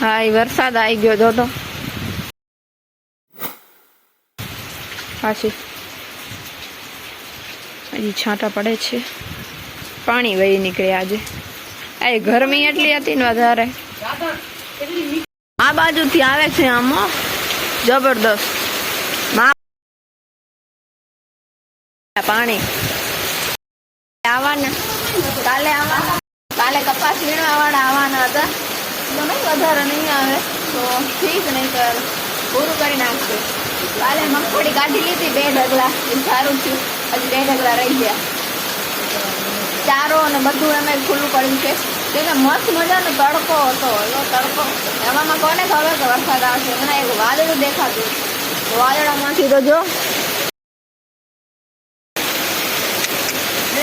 હા એ વરસાદ આવી ગયો જો તો પાછી. હજી છાંટા પડે છે. પાણી વહી નીકળે આજે. આ ગરમી એટલી હતી ને વધારે. આ બાજુથી આવે છે આમ જબરદસ્ત. પાણી. આવવાના. કાલે આવવાના. કાલે કપાસ વીણવા વાળા આવવાના હતા. તો નહીં વધારે નહીં આવે. તો ઠીક નહીં કર પૂરું કરી નાખશે કાલે મગફળી કાઢી લીધી બે ઢગલા. એ સારું થયું. હજી બે ઢગલા રહી ગયા. ચારો અને બધું એમ ખુલ્લું પડ્યું છે. તેને મસ્ત મજાનો તડકો હતો. એવો તડકો. એવામાં કોને ખબર કે વરસાદ આવશે? મને એક વાદળું દેખાતું. વાદળામાંથી તો જો.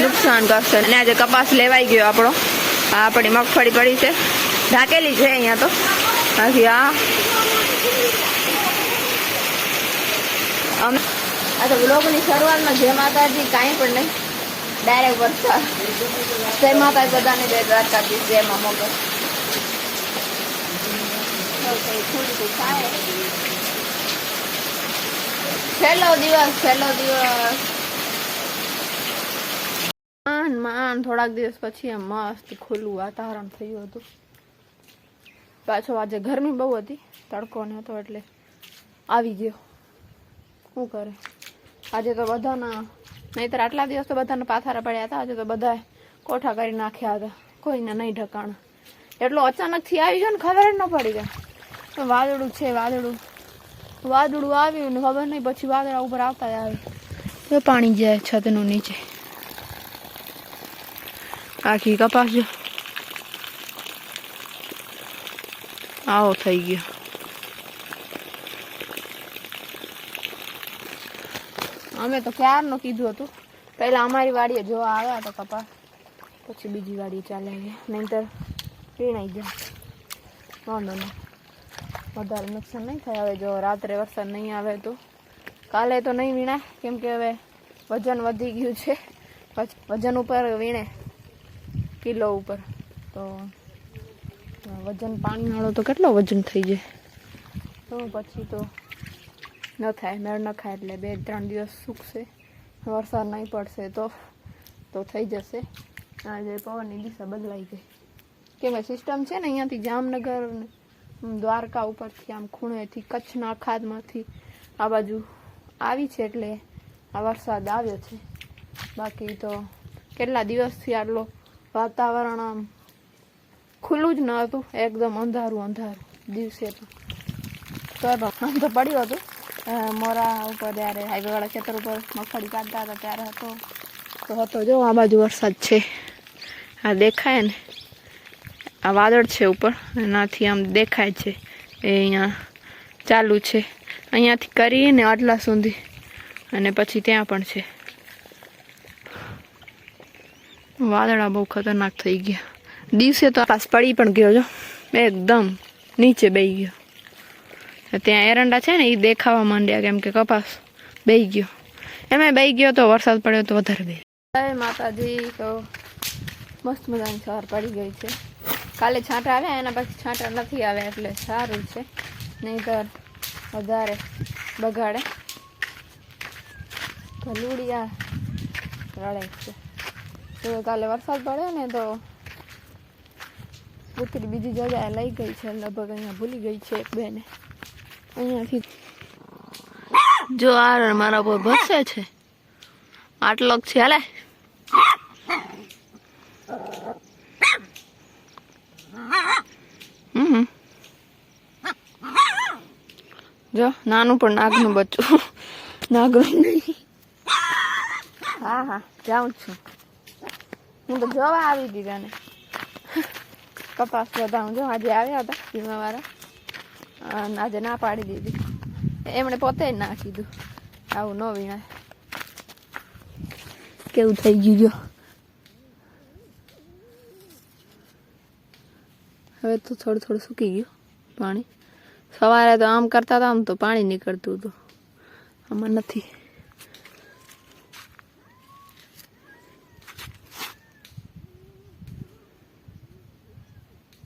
નુકસાન કરશે. અને આજે કપાસ લેવાઈ ગયો આપણો. આ આપણી મગફળી પડી છે. ઢાકેલી છે અહીંયા તો. બાકી આ. અમે, આ તો બ્લોગની શરૂઆતમાં જય માતાજી, કાંઈ પણ નહીં. ડાયરેક્ટ વરસાદ. જય માતા બધાને જય દ્વારકાધીશ, જય મા મોગલ. છેલ્લો દિવસ છેલ્લો દિવસ. માન માન, થોડાક દિવસ પછી મસ્ત ખુલ્લું વાતાવરણ થયું હતું. પાછો આજે ગરમી બહુ હતી, તડકો ને હતો એટલે આવી ગયો. શું કરે? આજે તો બધાના, નહીતર આટલા દિવસ તો બધાને પાથારા પડ્યા હતા, આજે તો બધાએ કોઠા કરી નાખ્યા હતા, કોઈને નહીં ઢકાણ. એટલો અચાનકથી આવી ગયો ને ખબર ન પડી ગઈ. વાદળું છે, વાદળું. વાદળું આવ્યું ને ખબર નહીં, પછી વાદળા ઉપર આવતા આવે તો પાણી જાય છતનું નીચે. આખી કપાસ જો. આવો થઈ ગયો. અમે તો ક્યારનું કીધું હતું? પહેલાં અમારી વાડીએ જોવા આવ્યા તો કપાસ પછી બીજી વાડીએ ચાલ્યા ગયા નહીંતર પીણાઈ ગયા. વાંધો નહીં. વધારે નુકસાન નહીં થાય. હવે જો રાત્રે વરસાદ નહીં આવે તો કાલે તો નહીં વીણાય. કેમ કે હવે વજન વધી ગયું છે. વજન ઉપર વીણે. કિલો ઉપર. તો વજન, પાણીવાળો તો કેટલો વજન થઈ જાય? તો પછી તો ન થાય, મેળ ન ખાય એટલે બે ત્રણ દિવસ સૂકશે. વરસાદ નહીં પડશે તો તો થઈ જશે. આજે પવનની દિશા બદલાઈ ગઈ. કેમ સિસ્ટમ છે ને અહીંયાથી જામનગર દ્વારકા ઉપરથી, આમ, ખૂણેથી, કચ્છના અખાતમાંથી આ બાજુ આવી છે એટલે આ વરસાદ આવ્યો છે. બાકી તો કેટલા દિવસથી આટલો વાતાવરણ આમ ખુલ્લું જ ન હતું. એકદમ અંધારું અંધારું. દિવસે તો તો આમ તો પડ્યું હતું. મોરા ઉપર જ્યારે હાઈવેવાળા ખેતર ઉપર મગફળી કાઢતા હતા ત્યારે હતો. તો હતો જો, આ બાજુ વરસાદ છે. આ દેખાય ને. આ વાદળ છે ઉપર. એનાથી આમ દેખાય છે. એ અહીંયા ચાલુ છે. અહીંયાથી કરીને આટલા સુધી. અને પછી ત્યાં પણ છે. વાદળા બહુ ખતરનાક થઈ ગયા. દિવસે તો આકાશ પડી પણ ગયો જો. એકદમ નીચે બેહી ગયો. ત્યાં એરંડા છે ને એ દેખાવા માંડ્યા કેમ કે કપાસ બેહી ગયો. એમાં બેહી ગયો તો વરસાદ પડ્યો તો વધારે બે માતાજી. તો મસ્ત મજાની સવાર પડી ગઈ છે. કાલે છાંટા આવ્યા, એના પછી છાંટા નથી આવ્યા એટલે સારું છે. નહીંતર વધારે બગાડે. ગલુડિયા રડે છે. તો કાલે વરસાદ પડ્યો ને તો દીકરી બીજી જગ્યાએ લઈ ગઈ છે, લગભગ અહીંયા ભૂલી ગઈ છે એક બેને. અહીંયાથી જો આ મારા પર ભસે છે. આટલો છે, હાલે. જો, નાનું પણ નાગનું બચ્ચું. નાગનું હા હા, જાઉં છું. હું તો જોવા આવી દીધા તને. કપાસ બધા જો આજે આવ્યા હતા વીમાવાળા અને આજે ના પાડી દીધી. એમણે પોતે જ ના કીધું. આવું ન વીણાય. કેવું થઈ ગયું જો. હવે તો થોડું થોડું સૂકી ગયું પાણી. સવારે તો આમ કરતા હતા, આમ તો પાણી નીકળતું હતું. આમાં નથી.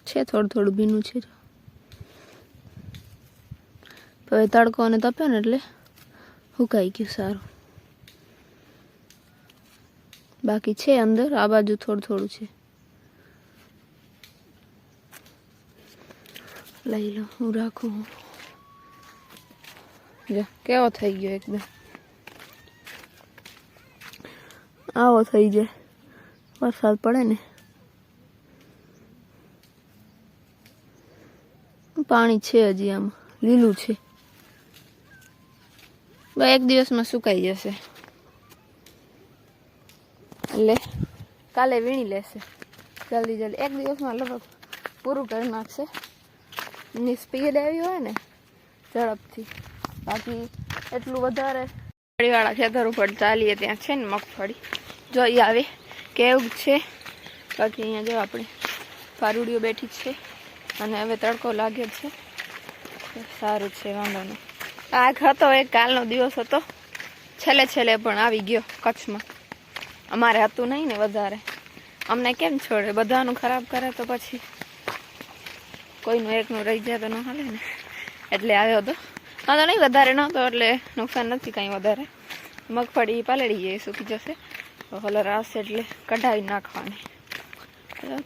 છે, થોડું થોડું ભીનું છે હવે તડકો અને તપ્યો ને એટલે સુકાઈ ગયું સારું. બાકી છે અંદર, આ બાજુ થોડું થોડું છે. લઈ લો, હું રાખું જો, કેવો થઈ ગયો એકદમ. આવો થઈ જાય. વરસાદ પડે ને. પાણી છે હજી આમાં, લીલું છે. એક દિવસમાં સુકાઈ જશે. એટલે કાલે વીણી લેશે. જલ્દી જલ્દી. એક દિવસમાં લગભગ પૂરું કરી નાખશે. એની સ્પીડ આવી હોય ને, ઝડપથી. બાકી એટલું વધારે મગફળીવાળા ખેતર ઉપર ચાલીએ ત્યાં છે ને મગફળી. જોઈ આવે, કેવું છે? બાકી અહીંયા જો આપણે પારુડીઓ બેઠી છે. અને હવે તડકો લાગે છે. સારું છે, વાંધો નહીં. આગ હતો, એક કાલનો દિવસ હતો. છેલ્લે છેલ્લે પણ આવી ગયો કચ્છમાં. અમારે હતું નહીં ને વધારે. અમને કેમ છોડે? બધાનું ખરાબ કરે તો પછી કોઈનું એકનું રહી જાય તો ન હાલે ને. એટલે આવ્યો હતો વાંધો નહીં, વધારે નહોતો એટલે નુકસાન નથી કાંઈ વધારે. મગફળી પાલડી જાય સૂકી જશે. કલર આવશે એટલે કઢાવી નાખવાની.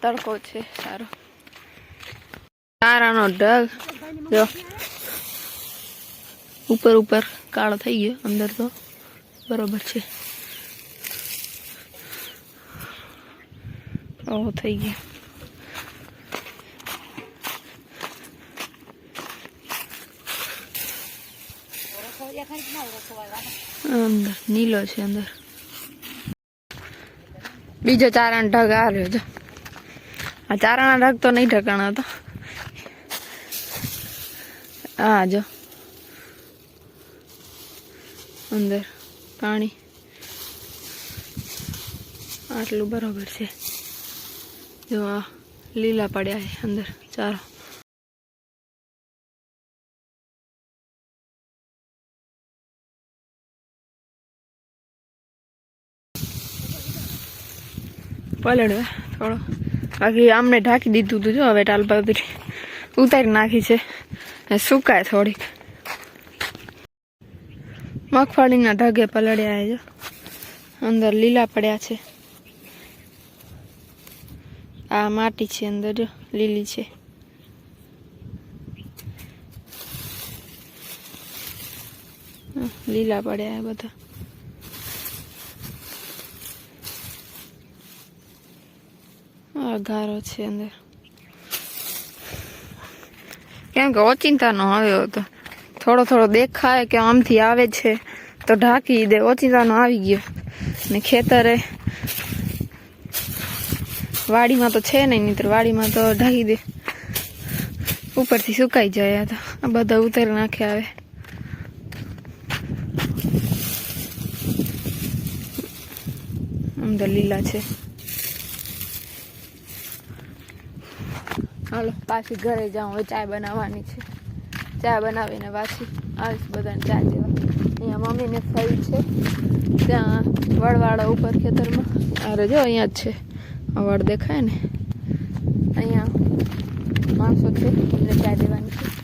તડકો છે, સારો. તારાનો ઢગ. જો. ઉપર ઉપર. કાળો થઈ ગયો અંદર તો. બરોબર છે. ઓહો થઈ ગયો. અંદર. નીલો છે અંદર. બીજો ચારણ ઢગ આવ્યો જો. આ ચારણા ઢગ તો નહીં ઢકાણા હતો હા જો. અંદર પાણી. આટલું બરોબર છે. જો આ લીલા પડ્યા છે અંદર ચારો પલળવા થોડો. બાકી આમને ઢાંકી દીધું હતું જો, હવે ટાલ પર ઉતારી નાખી છે. સુકાય થોડીક. મગફળીના ઢગે પલળ્યા જો અંદર લીલા પડ્યા છે. આ માટી છે અંદર જો લીલી છે. લીલા પડ્યા બધા. ગારો છે અંદર. કેમ કે ઓચિંતાનો આવ્યો હતો થોડો થોડો દેખાય કે આમથી આવે છે. તો ઢાંકી દે. ઓચિંતાનો આવી ગયો. ને ખેતરે વાડીમાં તો છે નહીં નહીં વાડીમાં તો ઢાંકી દે. ઉપરથી સુકાઈ જાય તો. આ બધા ઉતારી નાખે આવે આમ તો લીલા છે. હાલો, પાછી ઘરે જાઉં. હવે ચાય બનાવવાની છે. ચા બનાવીને પાછી આવીશ બધાને ચા દેવા. અહીંયા મમ્મીને ફરી છે. ત્યાં વડવાળા ઉપર ખેતરમાં. અરે જો, અહીંયા જ છે. વડ દેખાય ને? અહીંયા માણસો છે, એમને ચા દેવાની છે.